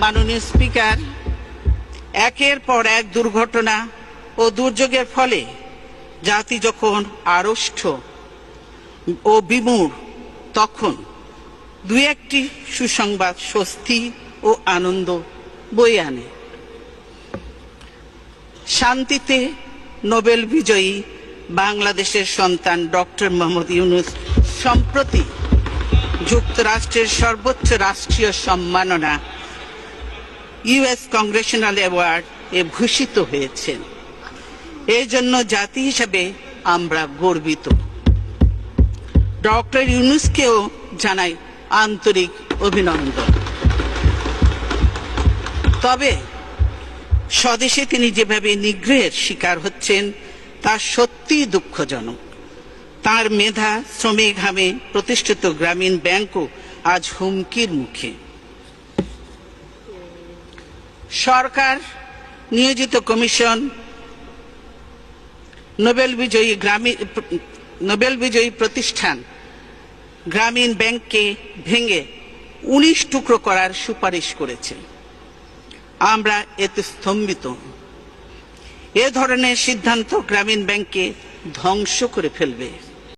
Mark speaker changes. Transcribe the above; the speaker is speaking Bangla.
Speaker 1: মাননীয় স্পিকার, একের পর এক দুর্ঘটনা ও দুর্যোগের ফলে জাতি যখন আড়ষ্ট ও বিমূঢ়, তখন দু একটি সুসংবাদ স্বস্তি ও আনন্দ বই আনে। শান্তিতে নোবেল বিজয়ী বাংলাদেশের সন্তান ডক্টর মোহাম্মদ ইউনুস সম্প্রতি যুক্তরাষ্ট্রের সর্বোচ্চ রাষ্ট্রীয় সম্মাননা ইউএস কংগ্রেশনাল অ্যাওয়ার্ড এ ভূষিত হয়েছেন। এই জন্য জাতি হিসাবে আমরা গর্বিত। ডক্টর ইউনুসকেও জানাই আন্তরিক অভিনন্দন। তবে স্বদেশে তিনি যেভাবে নিগ্রহের শিকার হচ্ছেন, তা সত্যিই দুঃখজনক। তার মেধা, শ্রমিক ঘামে প্রতিষ্ঠিত গ্রামীণ ব্যাংকও আজ হুমকির মুখে। সরকার, নিয়োজিত কমিশন, নোবেল বিজয়ী গ্রামীণ নোবেল বিজয়ী প্রতিষ্ঠান, গ্রামীণ ব্যাংককে ভেঙে উনিশ টুকরো করার সুপারিশ করেছে। আমরা এতে স্তম্ভিত। এ ধরনের সিদ্ধান্ত গ্রামীণ ব্যাংককে ধ্বংস করে ফেলবে।